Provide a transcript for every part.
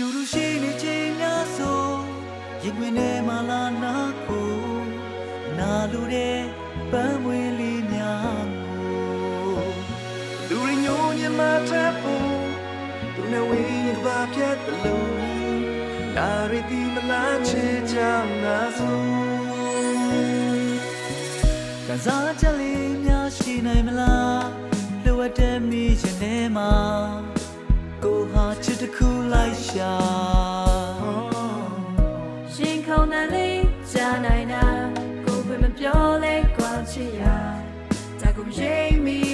တူတူရှိနေချိန်များဆိုရင်ခွင်ထဲမှာလာနာကိုနာလူတဲ့ပန်းမွေလေးများကိုလူရညိုညမထပ်ဖို့သူနဲ့ဝေးရင်ကဘာပြတ်တယ်လို့နာရတီမလားချေချမ်းငါဆိုကစားချက်လေးများရှိနိုင်မလားလိုအပ်တဲ့မိရင်ထဲမှာ ရှာရှင်ခုံတန်လေးကြားနိုင်တာကိုယ်ပဲမပြောလဲကွာချစ်ရဒါကိုရိပ်မိ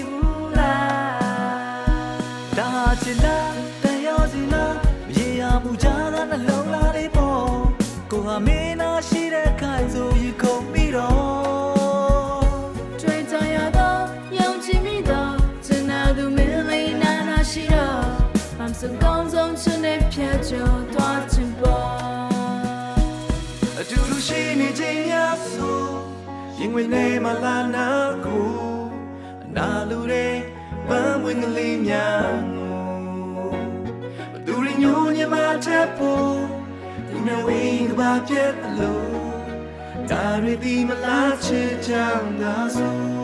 မမ်စံကောင်းဆုံးချင်တဲ့ဖြတ်ကျော်သွားချင်ပေါ်အတူတူရှိနေချိန်များဆိုရင်ဝင်နေမလာနာကိုအနာလူတဲ့ပန်းဝင်ကလေးများကိုဘသူရညိုညမထပ်ဖို့ဒီနဝင်းကဘာပြတ်လို့ဒါရဒီမလားချစ်ချမ်းသာဆို